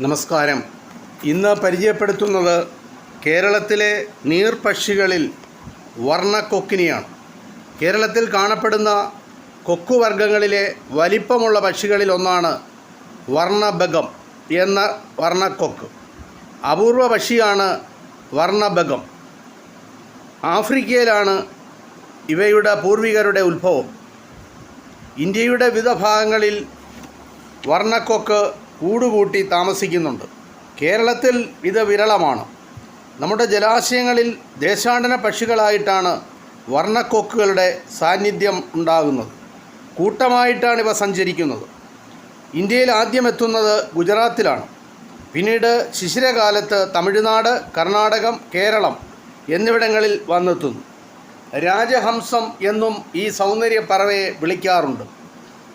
നമസ്കാരം. ഇന്ന് പരിചയപ്പെടുത്തുന്നത് കേരളത്തിലെ നീർപക്ഷികളിൽ വർണക്കൊക്കിനിയാണ്. കേരളത്തിൽ കാണപ്പെടുന്ന കൊക്കുവർഗങ്ങളിലെ വലിപ്പമുള്ള പക്ഷികളിൽ ഒന്നാണ് വർണബഗം എന്ന വർണക്കൊക്ക്. അപൂർവ പക്ഷിയാണ് വർണബഗം. ആഫ്രിക്കയിലാണ് ഇവയുടെ പൂർവികരുടെ ഉത്ഭവം. ഇന്ത്യയുടെ വിവിധ ഭാഗങ്ങളിൽ വർണക്കൊക്ക് കൂടുകൂട്ടി താമസിക്കുന്നുണ്ട്. കേരളത്തിൽ ഇത് വിരളമാണ്. നമ്മുടെ ജലാശയങ്ങളിൽ ദേശാടന പക്ഷികളായിട്ടാണ് വർണക്കൊക്കുകളുടെ സാന്നിധ്യം ഉണ്ടാകുന്നത്. കൂട്ടമായിട്ടാണ് ഇവ സഞ്ചരിക്കുന്നത്. ഇന്ത്യയിൽ ആദ്യം എത്തുന്നത് ഗുജറാത്തിലാണ്. പിന്നീട് ശിശിരകാലത്ത് തമിഴ്നാട് കർണാടകം കേരളം എന്നിവിടങ്ങളിൽ വന്നെത്തുന്നു. രാജഹംസം എന്നും ഈ സൗന്ദര്യ പറവയെ വിളിക്കാറുണ്ട്.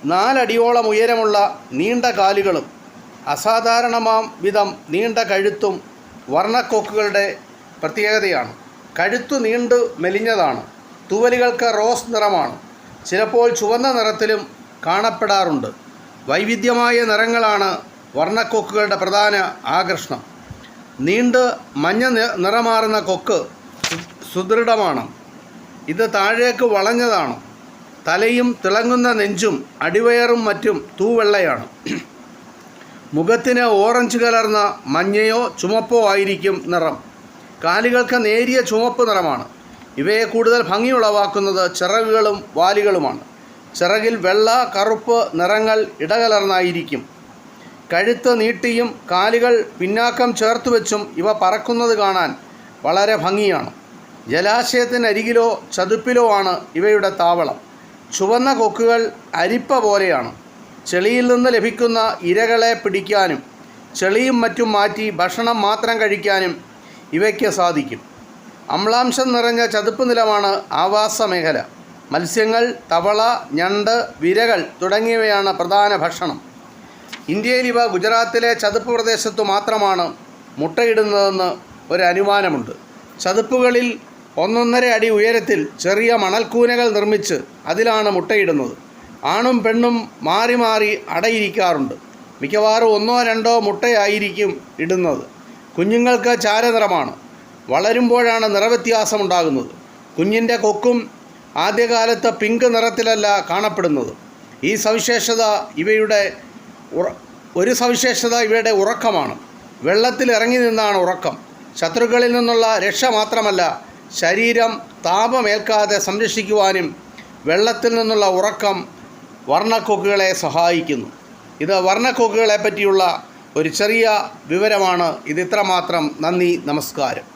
നാലടിയോളം ഉയരമുള്ള നീണ്ട കാലുകളും അസാധാരണമാം വിധം നീണ്ട കഴുത്തും വർണക്കൊക്കുകളുടെ പ്രത്യേകതയാണ്. കഴുത്തു നീണ്ടു മെലിഞ്ഞതാണ്. തൂവലുകൾക്ക് റോസ് നിറമാണ്. ചിലപ്പോൾ ചുവന്ന നിറത്തിലും കാണപ്പെടാറുണ്ട്. വൈവിധ്യമായ നിറങ്ങളാണ് വർണക്കൊക്കുകളുടെ പ്രധാന ആകർഷണം. നീണ്ട് മഞ്ഞ നിറമാറുന്ന കൊക്ക് സുദൃഢമാണ്. ഇത് താഴേക്ക് വളഞ്ഞതാണ്. തലയും തിളങ്ങുന്ന നെഞ്ചും അടിവയറും മറ്റും തൂവെള്ളയാണ്. മുഖത്തിന് ഓറഞ്ച് കലർന്ന മഞ്ഞയോ ചുമപ്പോ ആയിരിക്കും നിറം. കാലുകൾക്ക് നേരിയ ചുവപ്പ് നിറമാണ്. ഇവയെ കൂടുതൽ ഭംഗിയുളവാക്കുന്നത് ചിറകുകളും വാലുകളുമാണ്. ചിറകിൽ വെള്ള കറുപ്പ് നിറങ്ങൾ ഇടകലർന്നായിരിക്കും. കഴുത്ത് നീട്ടിയും കാലുകൾ പിന്നാക്കം ചേർത്ത് വെച്ചും ഇവ പറക്കുന്നത് കാണാൻ വളരെ ഭംഗിയാണ്. ജലാശയത്തിനരികിലോ ചതുപ്പിലോ ആണ് ഇവയുടെ താവളം. ചുവന്ന കൊക്കുകൾ അരിപ്പ പോലെയാണ്. ചെളിയിൽ നിന്ന് ലഭിക്കുന്ന ഇരകളെ പിടിക്കാനും ചെളിയും മറ്റും മാറ്റി ഭക്ഷണം മാത്രം കഴിക്കാനും ഇവയ്ക്ക് സാധിക്കും. അമ്ലാംശം നിറഞ്ഞ ചതുപ്പ് നിലമാണ് ആവാസ മേഖല മത്സ്യങ്ങൾ തവള ഞണ്ട് വിരകൾ തുടങ്ങിയവയാണ് പ്രധാന ഭക്ഷണം. ഇന്ത്യയിൽ ഇവ ഗുജറാത്തിലെ ചതുപ്പ് പ്രദേശത്തു മാത്രമാണ് മുട്ടയിടുന്നതെന്ന് ഒരു അനുമാനമുണ്ട്. ചതുപ്പുകളിൽ ഒന്നൊന്നര അടി ഉയരത്തിൽ ചെറിയ മണൽക്കൂനകൾ നിർമ്മിച്ച് അതിലാണ് മുട്ടയിടുന്നത്. ആണും പെണ്ണും മാറി മാറി അടയിരിക്കാറുണ്ട്. മിക്കവാറും ഒന്നോ രണ്ടോ മുട്ടയായിരിക്കും ഇടുന്നത്. കുഞ്ഞുങ്ങൾക്ക് ചാരനിറമാണ്. വളരുമ്പോഴാണ് നിറവ്യത്യാസം ഉണ്ടാകുന്നത് കുഞ്ഞിന്റെ കൊക്കും ആദ്യകാലത്ത് പിങ്ക് നിറത്തിലല്ല കാണപ്പെടുന്നത്. ഈ സവിശേഷത ഇവയുടെ ഒരു സവിശേഷത ഇവയുടെ ഉറക്കമാണ്. വെള്ളത്തിൽ ഇറങ്ങി നിന്നാണ് ഉറക്കം. ശത്രുക്കളിൽ നിന്നുള്ള രക്ഷ മാത്രമല്ല ശരീരം താപമേൽക്കാതെ സംരക്ഷിക്കുവാനും വെള്ളത്തിൽ നിന്നുള്ള ഉറക്കം വർണക്കൊക്കുകളെ സഹായിക്കുന്നു. ഇത് വർണക്കൊക്കുകളെ പറ്റിയുള്ള ഒരു ചെറിയ വിവരമാണ്. ഇത് ഇത്രമാത്രം നന്ദി നമസ്കാരം.